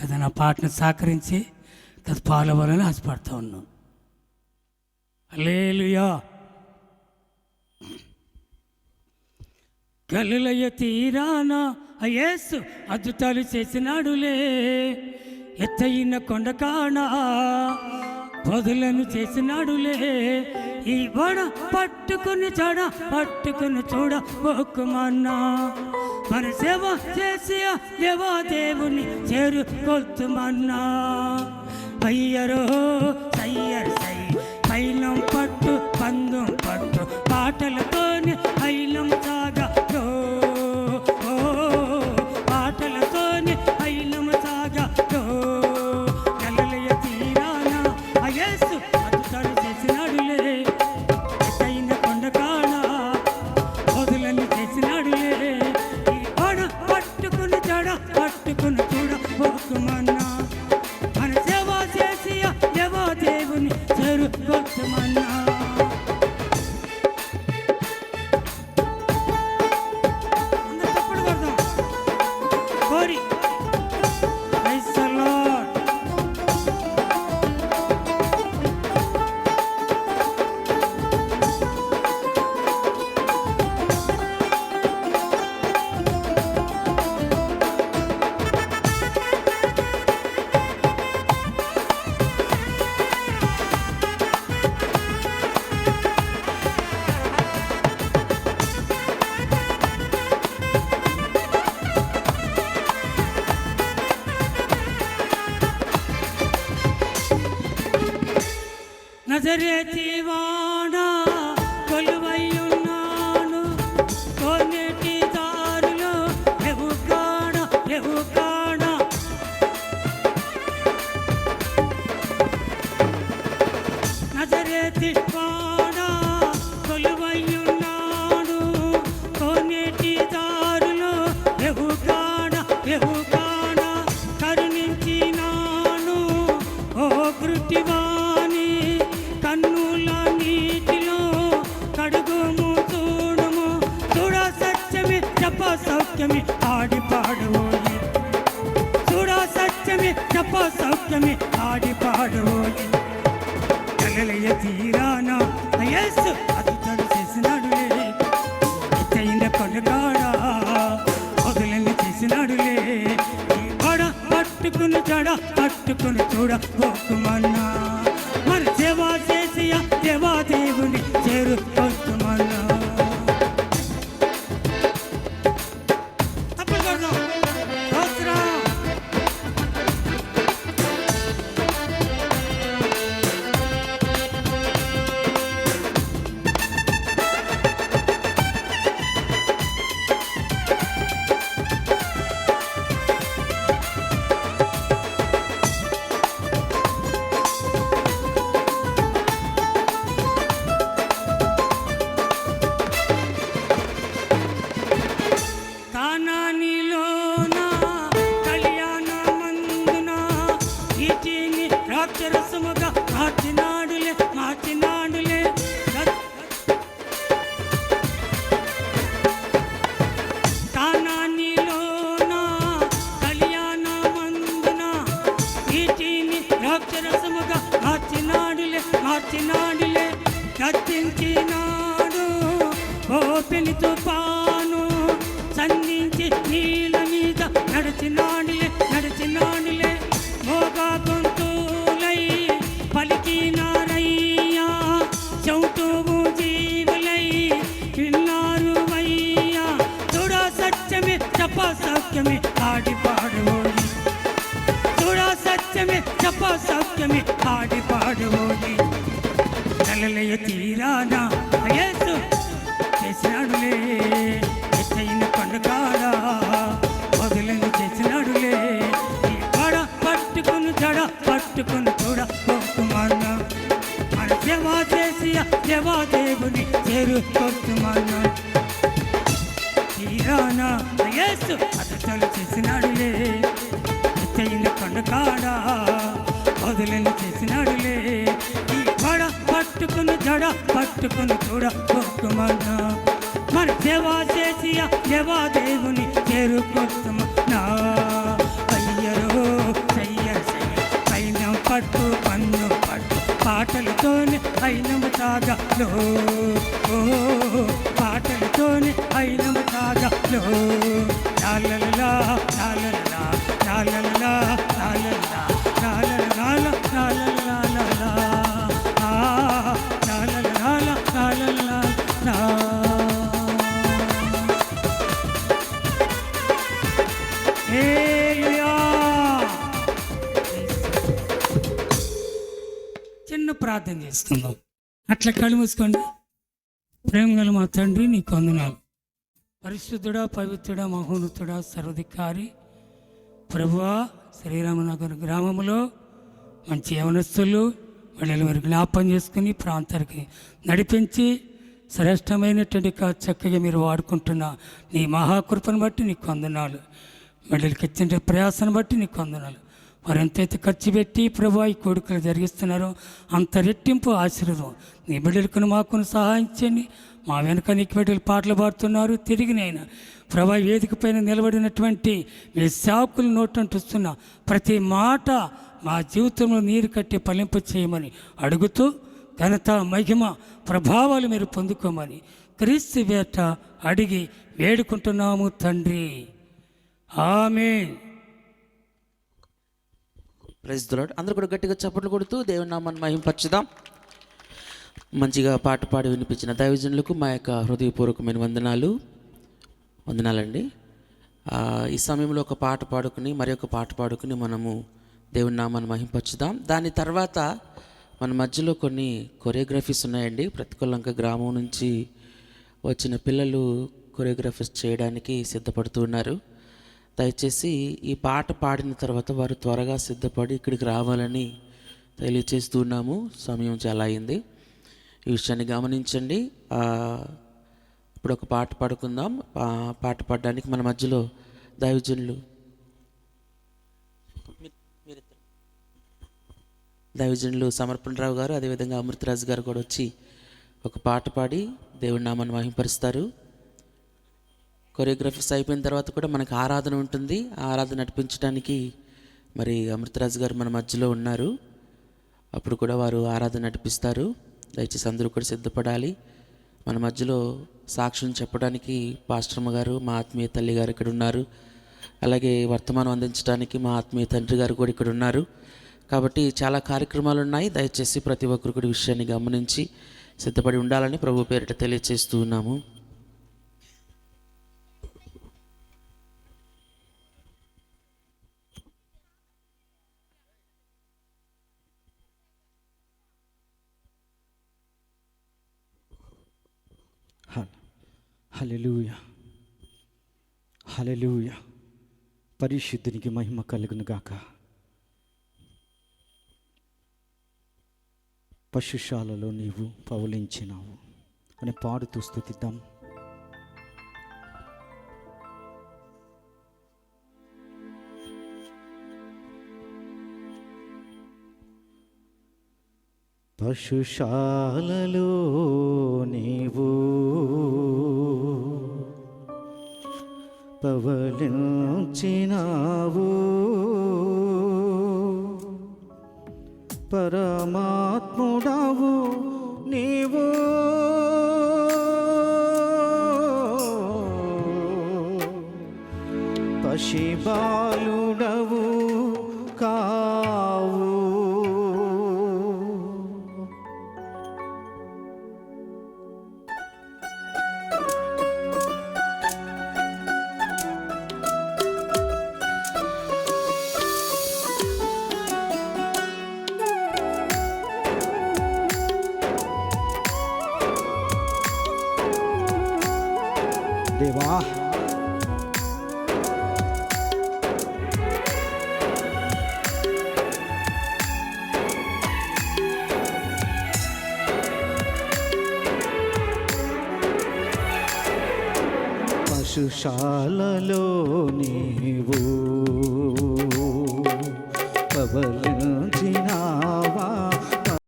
కదా నా పాటను సహకరించి కదా పాలవ్వాలని ఆశపడతా ఉన్నాను అలేలుయా గలులయ తీరాన అయేసు అద్భుతాలు చేసినాడులే. ఎత్తయిన కొండ కాణ పొదులను చేసినాడులే. ఈ వడ పట్టుకుని చడ పట్టుకుని చూడ ఒక్కుమన్నా మన సేవ చేసి ఆ దేవా దేవుని చేరుకొల్తుమన్నా అయ్యరో ઘરેથી વાણા ఆడి పాడవోయి. చూడా సత్యమే చెప్ప సౌఖ్యమి ఆడి పాడవోయి. కలలయ తీరాన అయస్సు అద్భుతాలు చేసినాడులే. ఎత్తైన కొండగాడ మొదలని చేసినాడులే పడ పట్టుకుని చడ పట్టుకుని చూడ పోకుమన్నా మరి సేవా చేసి దేవా దేవుని చేరుకోమన్నా సత్యమే పాడి సౌఖ్యమే ఆడి పాడువోయి కలలయ తీరానా అయేసు చేసినాడులే ఎత్తైన పండుగాడ వదులని చేసినాడులే. ఈ పట్టుకుని జడ పట్టుకుని చూడ కొట్టుమన్నా. మన సేవ చేసి ఆ దేవా దేవుని కొట్టుమన్నా. తీరానా అయేసు అతలు చేసినాడులే ఎత్తైన పండుగాడా వదిలేని చేసినాడులే ఈ జడ పట్టుకుని జడ పట్టుకుని చూడ కొట్టుమన్నా మరి దేవా చేసి దేవా దేవుని చేరుకొట్టుమన్నా అయ్యరో చెయ్య పైన పట్టు పన్ను పట్టు పాటలతోనే అయినం తాగలో పాటలతోనే అయినం తాగలో లాలలా లాలలా లాలలా ప్రార్థన చేస్తున్నాం అట్లా కళ్ళు మూసుకోండి. ప్రేమ గల మా తండ్రి నీకు వందనాలు. పరిశుద్ధుడా పవిత్రుడా మహోన్నతుడా సర్వధికారి ప్రభువా శ్రీరామనగర్ గ్రామంలో మంచి యవనస్తులు వాళ్ళని వారి జ్ఞాపం చేసుకుని ప్రాంతానికి నడిపించి శ్రేష్టమైనటువంటి కా- చక్కగా మీరు వాడుకుంటున్న నీ మహాకృపను బట్టి నీకు వందనాలు. బిడ్డలకి ఇచ్చిన ప్రయాసను బట్టి నీకు వందనాలు. వారు ఎంతైతే ఖర్చు పెట్టి ప్రభు ఈ కోరికలు జరిగిస్తున్నారో అంత రెట్టింపు ఆశీర్వాదం. నీ బిడ్డలకు మాకును సహాయించండి మా వెనుక నీకు బిడ్డలు పాటలు పాడుతున్నారు. తిరిగి నేను ప్రభా వేదిక పైన నిలబడినటువంటి మీ సేవకులు నోటంటుస్తున్న ప్రతి మాట మా జీవితంలో నీరు కట్టి ఫలింప చేయమని అడుగుతూ ఘనత మహిమ ప్రభావాలు మీరు పొందుకోమని క్రీస్తు వేట అడిగి వేడుకుంటున్నాము తండ్రి. ఆమె ప్రైజ్ దులాడ్ అందరూ కూడా గట్టిగా చప్పట్లు కొడుతూ దేవుని నామాన్ని మహింపరచుదాం. మంచిగా పాట పాడి వినిపించిన దైవజనులకు మా యొక్క హృదయపూర్వకమైన వందనాలు. వందనాలండి. ఈ సమయంలో ఒక పాట పాడుకుని మరి ఒక పాట పాడుకుని మనము దేవుని నామాన్ని మహింపరచుదాం. దాని తర్వాత మన మధ్యలో కొన్ని కొరియోగ్రఫీస్ ఉన్నాయండి. ప్రతికొల్లంక గ్రామం నుంచి వచ్చిన పిల్లలు కొరియోగ్రఫీస్ చేయడానికి సిద్ధపడుతూ ఉన్నారు. దయచేసి ఈ పాట పాడిన తర్వాత వారు త్వరగా సిద్ధపడి ఇక్కడికి రావాలని తెలియచేస్తున్నాము. సమయం చాలా అయింది. ఈ విషయాన్ని గమనించండి. ఇప్పుడు ఒక పాట పాడుకుందాం. పాట పాడడానికి మన మధ్యలో దైవజనులు. దైవజనులు సమర్పణరావు గారు అదేవిధంగా అమృతరాజు గారు కూడా వచ్చి ఒక పాట పాడి దేవుడి నామాన్ని మహింపరుస్తారు. కొరియోగ్రఫీస్ అయిపోయిన తర్వాత కూడా మనకు ఆరాధన ఉంటుంది. ఆరాధన నడిపించడానికి మరి అమృతరాజు గారు మన మధ్యలో ఉన్నారు. అప్పుడు కూడా వారు ఆరాధన నడిపిస్తారు. దయచేసి అందరూ కూడా సిద్ధపడాలి. మన మధ్యలో సాక్ష్యం చెప్పడానికి పాస్టర్మ గారు మా ఆత్మీయ తల్లి గారు ఇక్కడ ఉన్నారు. అలాగే వర్తమానం అందించడానికి మా ఆత్మీయ తండ్రి గారు కూడా ఇక్కడ ఉన్నారు. కాబట్టి చాలా కార్యక్రమాలు ఉన్నాయి. దయచేసి ప్రతి ఒక్కరు కూడా విషయాన్ని గమనించి సిద్ధపడి ఉండాలని ప్రభు పేరిట తెలియజేస్తూ ఉన్నాము. హలెలూయ హలెలూయ పరిశుద్ధునికి మహిమ కలుగును గాక పశుశాలలో నీవు పౌలించినావు అని పాడుతూ స్థుతిద్దాం పశుశాలలో నీవు పవలించినావు. పరమాత్ముడావు నీవు. పశిబాలుడ పశుశాలలో నీవు పవలించినావు